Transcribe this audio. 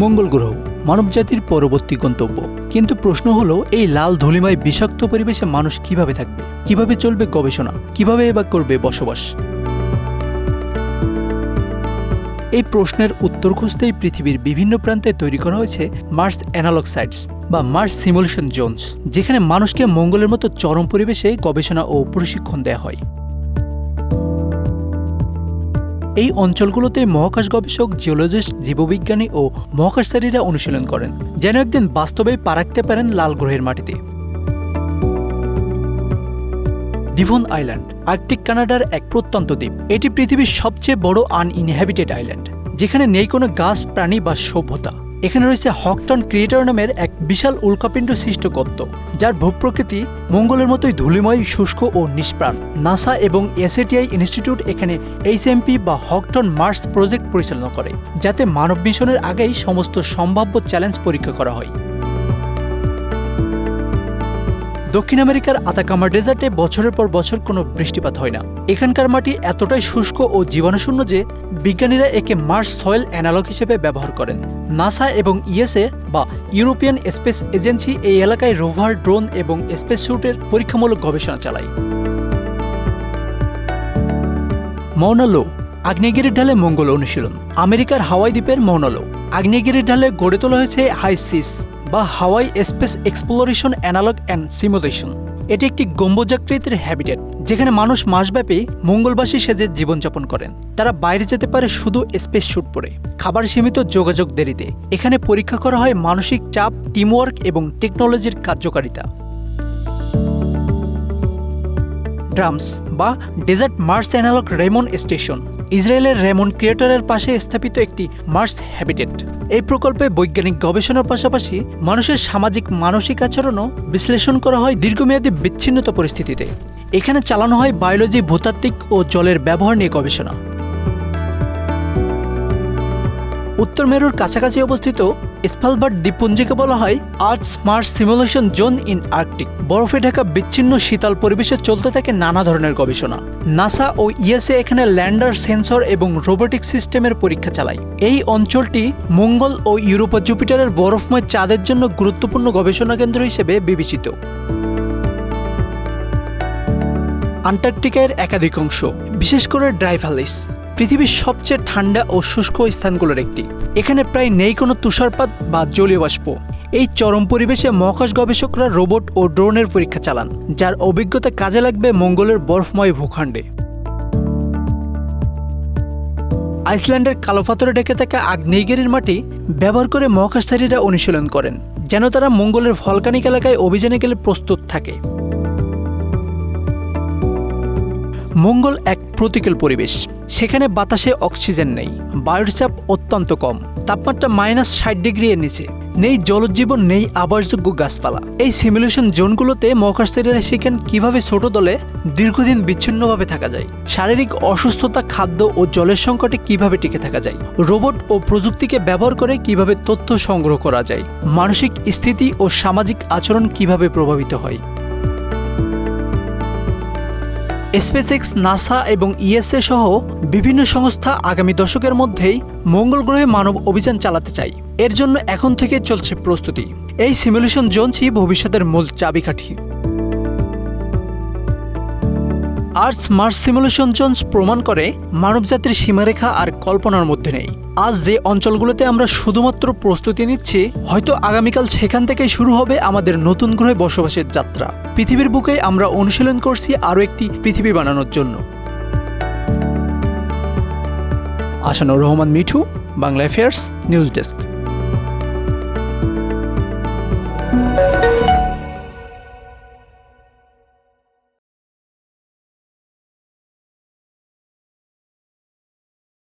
মঙ্গল গ্রহ, মানবজাতির পরবর্তী গন্তব্য। কিন্তু প্রশ্ন হলো, এই লাল ধূলিময় বিষাক্ত পরিবেশে মানুষ কীভাবে থাকবে? কীভাবে চলবে গবেষণা? কীভাবে বা করবে বসবাস? এই প্রশ্নের উত্তর খুঁজতেই পৃথিবীর বিভিন্ন প্রান্তে তৈরি করা হয়েছে মার্স অ্যানালগ সাইটস বা মার্স সিমুলেশন জোনস যেখানে মানুষকে মঙ্গলের মতো চরম পরিবেশে গবেষণা ও প্রশিক্ষণ দেওয়া হয়। এই অঞ্চলগুলোতে মহাকাশ গবেষক, জিওলজিস্ট, জীববিজ্ঞানী ও মহাকাশচারীরা অনুশীলন করেন, যেন একদিন বাস্তবে পা রাখতে পারেন লাল গ্রহের মাটিতে। ডিভন আইল্যান্ড, আর্কটিক কানাডার এক প্রত্যন্ত দ্বীপ। এটি পৃথিবীর সবচেয়ে বড় আনইনহ্যাবিটেড আইল্যান্ড, যেখানে নেই কোনো গাছ, প্রাণী বা সভ্যতা। এখানে রয়েছে হকটন ক্রিয়েটর নামের এক বিশাল উল্কাপিণ্ড সৃষ্ট গর্ত যার ভূপ্রকৃতি মঙ্গলের মতোই ধুলিময়, শুষ্ক ও নিষ্প্রাণ। নাসা এবং এসএটিআই ইনস্টিটিউট এখানে এইচএমপি বা হকটন মার্স প্রজেক্ট পরিচালনা করে, যাতে মানব মিশনের আগেই সমস্ত সম্ভাব্য চ্যালেঞ্জ পরীক্ষা করা হয়। দক্ষিণ আমেরিকার আতাকামা ডেজার্টে বছরের পর বছর কোনো বৃষ্টিপাত হয় না। এখানকার মাটি এতটাই শুষ্ক ও জীবাণুশূন্য যে বিজ্ঞানীরা একে মার্স সয়েল অ্যানালগ হিসেবে ব্যবহার করেন। নাসা এবং ইএসএ বা ইউরোপিয়ান স্পেস এজেন্সি এই এলাকায় রোভার, ড্রোন এবং স্পেস স্যুটের পরীক্ষামূলক গবেষণা চালায়। মৌনালো আগ্নেয়গিরির ঢালে মঙ্গল অনুশীলন। আমেরিকার হাওয়াই দ্বীপের মৌনালো আগ্নেয়গিরির ঢালে গড়ে তোলা হয়েছে হাইসিস বা Hawaii space exploration analog and simulation. এটি একটি গম্বুজাকৃতির হ্যাবিটেট। যেখানে মানুষ মাসব্যাপী মঙ্গলবাসী সেজে জীবনযাপন করেন। তারা বাইরে যেতে পারে শুধু স্পেস শ্যুট পরে। খাবার সীমিত যোগাযোগ দেরিতে। এখানে পরীক্ষা করা হয় মানসিক চাপ টিমওয়ার্ক এবং টেকনোলজির কার্যকারিতা। ড্রামস বা desert Mars analog Ramon station. ইসরায়েলের রেমন ক্রিয়েটরের পাশে স্থাপিত একটি মার্স হ্যাবিটেট। এই প্রকল্পে বৈজ্ঞানিক গবেষণার পাশাপাশি মানুষের সামাজিক, মানসিক আচরণও বিশ্লেষণ করা হয় দীর্ঘমেয়াদী বিচ্ছিন্নতা পরিস্থিতিতে। এখানে চালানো হয় বায়োলজি, ভূতাত্ত্বিক ও জলের ব্যবহার নিয়ে গবেষণা। উত্তর মেরুর কাছাকাছি অবস্থিত স্পালবার্ড দ্বীপপুঞ্জকে বলা হয় arts smart simulation zone in Arctic. বরফে ঢাকা বিচ্ছিন্ন শীতল পরিবেশে চলতে থাকে নানা ধরনের গবেষণা। নাসা ও ইএসএ এখানে ল্যান্ডার সেন্সর এবং রোবোটিক সিস্টেমের পরীক্ষা চালায়। এই অঞ্চলটি মঙ্গল ও ইউরোপা জুপিটারের বরফময় চাঁদের জন্য গুরুত্বপূর্ণ গবেষণা কেন্দ্র হিসেবে বিবেচিত। আন্টার্কটিকার একাধিক অংশ, বিশেষ করে ড্রাইভালিস। পৃথিবীর সবচেয়ে ঠান্ডা ও শুষ্ক স্থানগুলোর একটি। এখানে প্রায় নেই কোনো তুষারপাত বা জলীয় বাষ্প এই চরম পরিবেশে মহাকাশ গবেষকরা রোবট ও ড্রোনের পরীক্ষা চালান, যার অভিজ্ঞতা কাজে লাগবে মঙ্গলের বরফময় ভূখণ্ডে। আইসল্যান্ডের কালো পাথরে ডেকে থাকা আগ্নেয়গিরির মাটি ব্যবহার করে মহাকাশচারীরা অনুশীলন করেন, যেন তারা মঙ্গলের ভলকানিক এলাকায় অভিযানে গেলে প্রস্তুত থাকে। মঙ্গল এক প্রতিকূল পরিবেশ। সেখানে বাতাসে অক্সিজেন নেই। বায়ুর চাপ অত্যন্ত কম। তাপমাত্রা মাইনাস ষাট ডিগ্রি এর নিচে। নেই জলজীবন, নেই আবাসযোগ্য গাছপালা। এই সিমুলেশন জোনগুলোতে মহাকাশচারীরা শিখেন কীভাবে ছোট দলে দীর্ঘদিন বিচ্ছিন্নভাবে থাকা যায়। শারীরিক অসুস্থতা, খাদ্য ও জলের সংকটে কীভাবে টিকে থাকা যায়। রোবট ও প্রযুক্তিকে ব্যবহার করে কীভাবে তথ্য সংগ্রহ করা যায়। মানসিক স্থিতি ও সামাজিক আচরণ কীভাবে প্রভাবিত হয়। স্পেসএক্স নাসা এবং ইএসএ সহ বিভিন্ন সংস্থা আগামী দশকের মধ্যেই মঙ্গল গ্রহে মানব অভিযান চালাতে চাই এর জন্য এখন থেকে চলছে প্রস্তুতি। এই সিমুলেশন জোনসই ভবিষ্যতের মূল চাবিকাঠি। আর্টস মার্স সিমুলেশন জোনস প্রমাণ করে মানবজাতির সীমারেখা আর কল্পনার মধ্যে নেই। আজ যে অঞ্চলগুলোতে আমরা শুধুমাত্র প্রস্তুতি নিচ্ছি, হয়তো আগামীকাল সেখান থেকেই শুরু হবে আমাদের নতুন গ্রহে বসবাসের যাত্রা। পৃথিবীর বুকে আমরা অনুশীলন করছি আরও একটি পৃথিবী বানানোর জন্য। Asanur Rahman Mithu, Bangla affairs news desk